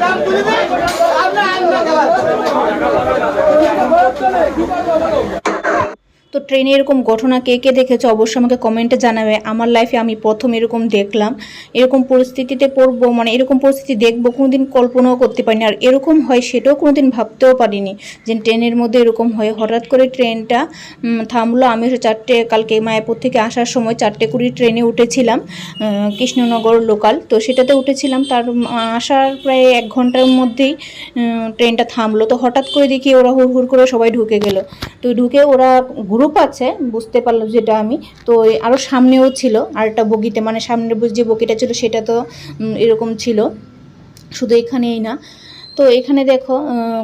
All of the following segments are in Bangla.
দাম তো ট্রেনে এরকম ঘটনা কে কে দেখেছে অবশ্যই আমাকে কমেন্টে জানাবে। আমার লাইফে আমি প্রথম এরকম দেখলাম। এরকম পরিস্থিতিতে পড়ব মানে এরকম পরিস্থিতি দেখব, কোনোদিন কল্পনাও করতে পারিনি। আর এরকম হয় সেটাও কোনোদিন ভাবতেও পারিনি যে ট্রেনের মধ্যে এরকম হয়। হঠাৎ করে ট্রেনটা থামলো। আমি চারটে, কালকে মায়াপুর থেকে আসার সময় চারটে কুড়ি ট্রেনে উঠেছিলাম কৃষ্ণনগর লোকাল তো সেটাতে উঠেছিলাম। তার আসার প্রায় এক ঘণ্টার মধ্যেই ট্রেনটা থামলো। তো হঠাৎ করে দেখি ওরা হুড় হুড় করে সবাই ঢুকে গেল। তো ঢুকে ওরা গ্রুপ আছে, বুঝতে পারল যেটা আমি। তো আরও সামনেও ছিল আর একটা বগিতে মানে সামনের যে বগিটা ছিল, সেটা তো এরকম ছিল। শুধু এখানেই না। তো এখানে দেখো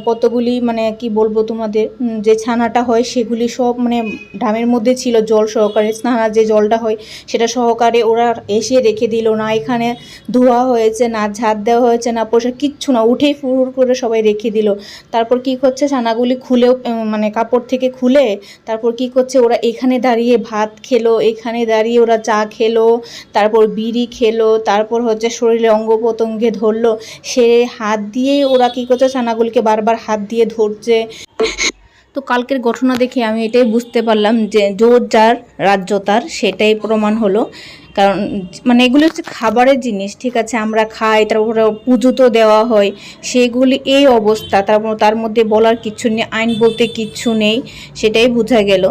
কতগুলি মানে কি বলব তোমাদের যে ছানাটা হয় সেগুলি সব মানে ডামের মধ্যে ছিল জল সহকারে। স্নানা যে জলটা হয় সেটা সহকারে ওরা এসে রেখে দিল। না এখানে ধোয়া হয়েছে, না ঝাড় দেওয়া হয়েছে, না পোশাক, কিচ্ছু না। উঠেই ফুর করে সবাই রেখে দিল। তারপর কি করছে ছানাগুলি খুলেও মানে কাপড় থেকে খুলে তারপর কি করছে? ওরা এখানে দাঁড়িয়ে ভাত খেলো, এখানে দাঁড়িয়ে ওরা চা খেলো, তারপর বিড়ি খেলো, তারপর হচ্ছে শরীরে অঙ্গ প্রত্যঙ্গে ধরলো। সে হাত দিয়েই ওরা কি করছে? ছানাগুলিকে বারবার হাত দিয়ে ধরছে। তো কালকের ঘটনা দেখে আমি এটাই বুঝতে পারলাম যে জোর যার, রাজ্য তার, সেটাই প্রমাণ হলো। কারণ মানে এগুলো হচ্ছে খাবারের জিনিস, ঠিক আছে? আমরা খাই, তারপরে পুজো তো দেওয়া হয়। সেগুলি এই অবস্থা তারপর তার মধ্যে বলার কিচ্ছু নেই, আইন বলতে কিচ্ছু নেই, সেটাই বোঝা গেল।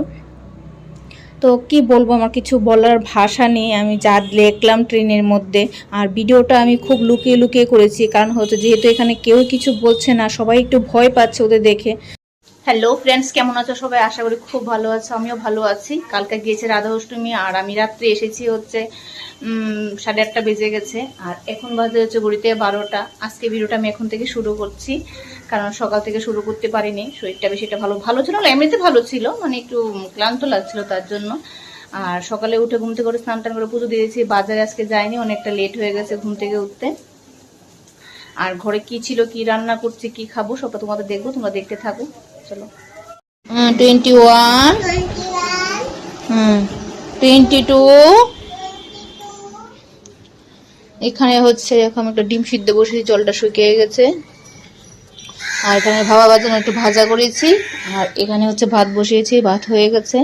তো কি বলব, আমার কিছু বলার ভাষা নেই। আমি যা দেখলাম ট্রেনের মধ্যে, আর ভিডিওটা আমি খুব লুকিয়ে লুকিয়ে করেছি। কারণ হচ্ছে, যেহেতু এখানে কেউ কিছু বলছে না, সবাই একটু ভয় পাচ্ছে ওদের দেখে। হ্যালো ফ্রেন্ডস কেমন আছো সবাই? আশা করি খুব ভালো আছো, আমিও ভালো আছি। কালকে গিয়েছে রাধা অষ্টমী আর আমি রাত্রে এসেছি হচ্ছে সাড়ে আটটা বেজে গেছে, আর এখন বাজে হচ্ছে ঘড়িতে বারোটা। আজকে ভিডিওটা আমি এখন থেকে শুরু করছি, কারণ সকাল থেকে শুরু করতে পারিনি, শরীরটা বেশি একটা ভালো ভালো ছিল না, এমনিতে ভালো ছিল মানে একটু ক্লান্ত লাগছিল তার জন্য। আর সকালে উঠে ঘুম থেকে করে স্নান টান করে পুজো দিয়েছি, বাজারে আজকে যাইনি, অনেকটা লেট হয়ে গেছে ঘুম থেকে উঠতে। আর ঘরে কি ছিল, কি রান্না করছি, কি খাব, সবটা তোমাদের দেখব, তোমরা দেখতে থাকো। চলো। Twenty one hmm twenty two এখানে হচ্ছে এখন একটা ডিম সিদ্ধ বসেছি, জলটা শুকিয়ে গেছে। আর এখানে ভাবা বাজানো একটু ভাজা করেছি। আর এখানে হচ্ছে ভাত বসিয়েছি, ভাত হয়ে গেছে।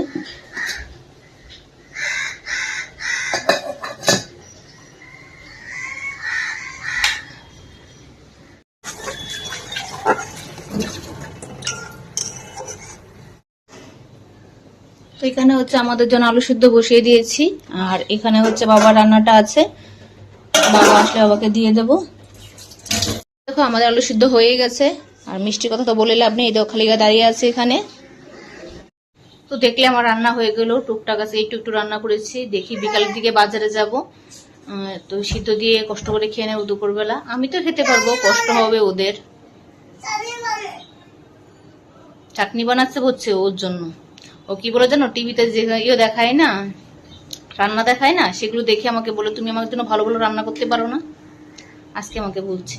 এখানে হচ্ছে আমাদের জন্য আলু সিদ্ধ বসিয়ে দিয়েছি। আর এখানে হচ্ছে বাবার রান্নাটা আছে। বাবা আসলে বাবাকে দিয়ে দেব। দেখো, আমাদের আলু সিদ্ধ হয়ে গেছে। আর মিষ্টির কথা তো বলে লাভ নেই দেখো গা দাঁড়িয়ে আছে এখানে। তো দেখলে আমার রান্না হয়ে গেল। টুকটাক আছে, একটু একটু রান্না করেছি। দেখি বিকালের দিকে বাজারে যাব। তো সিদ্ধ দিয়ে কষ্ট করে খেয়ে নেব দুপুরবেলা। আমি তো খেতে পারব, কষ্ট হবে ওদের। চাটনি বানাচ্ছে হচ্ছে ওর জন্য। ও কি বলে জানো? টিভিতে যে ইয়ে দেখায় না, রান্না দেখায় না, সেগুলো দেখে আমাকে বলে, তুমি আমার জন্য ভালো ভালো রান্না করতে পারো না। আজকে আমাকে বলছে।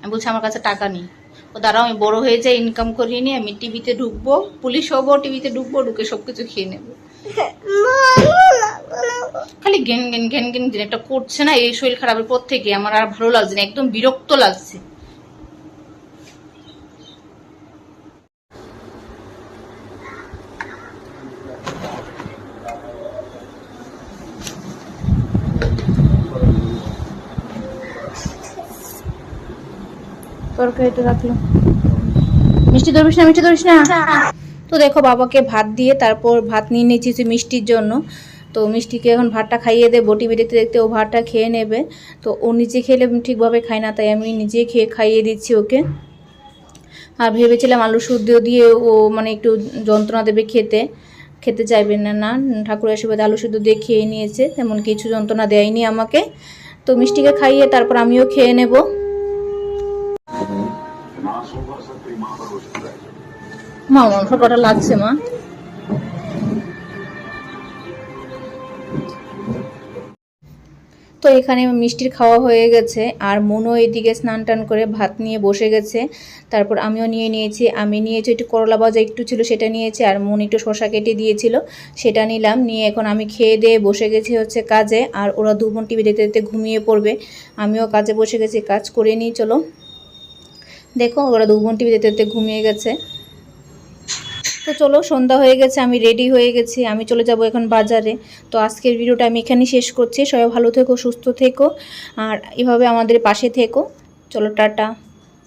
আমি বলছি, আমার কাছে টাকা নেই। ও, দাঁড়াও, আমি বড় হয়ে যাই ইনকাম করিয়ে নিয়ে আমি টিভিতে ঢুকবো পুলিশ হব টিভিতে ঢুকবো, ঢুকে সবকিছু খেয়ে নেব। খালি গেন গেন ঘেন ঘেন ঘেন একটা করছে না, এই শরীর খারাপের পর থেকে আমার আর ভালো লাগছে না, একদম বিরক্ত লাগছে। তরকারিটা রাখলাম মিষ্টি ধরবিস না মিষ্টি ধরিস না। তো দেখো বাবাকে ভাত দিয়ে তারপর ভাত নিয়ে নিয়েছি মিষ্টির জন্য। তো মিষ্টিকে এখন ভাতটা খাইয়ে দেবো টিভি দেখতে দেখতে ও ভাতটা খেয়ে নেবে। তো ও নিজে খেলে ঠিকভাবে খায় না তাই আমি নিজে খেয়ে খাইয়ে দিচ্ছি ওকে। আর ভেবেছিলাম আলু সুদ্ধ দিয়ে ও মানে একটু যন্ত্রণা দেবে খেতে। খেতে চাইবে না না ঠাকুর আশীর্বাদে আলু সুদ্ধ দিয়ে খেয়ে নিয়েছে। তেমন কিছু যন্ত্রণা দেয়নি আমাকে। তো মিষ্টিকে খাইয়ে তারপর আমিও খেয়ে নেব। মা মাংসটা লাগছে, মা? তো এখানে মিষ্টির খাওয়া হয়ে গেছে, আর মনও এদিকে স্নান টান করে ভাত নিয়ে বসে গেছে। তারপর আমিও নিয়ে নিয়েছি, আমি নিয়েছি একটু করলা ভাজা একটু ছিল, সেটা নিয়েছি, আর মন একটু শশা কেটে দিয়েছিল, সেটা নিলাম, নিয়ে এখন আমি খেয়ে দিয়ে বসে গেছি হচ্ছে কাজে, আর ওরা দু বোন টিভি দেখতে দেখতে ঘুমিয়ে পড়বে। আমিও কাজে বসে গেছি, কাজ করে নিই, চলো। দেখো, ওরা দু বোন টিভি দেখতে দেখতে ঘুমিয়ে গেছে। তো চলো, সন্ধ্যা হয়ে গেছে, আমি রেডি হয়ে গেছি, আমি চলে যাব এখন বাজারে। তো আজকের ভিডিওটা আমি এখানেই শেষ করছি। সবাই ভালো থেকো, সুস্থ থেকো, আর এভাবে আমাদের পাশে থেকো। চলো, টাটা।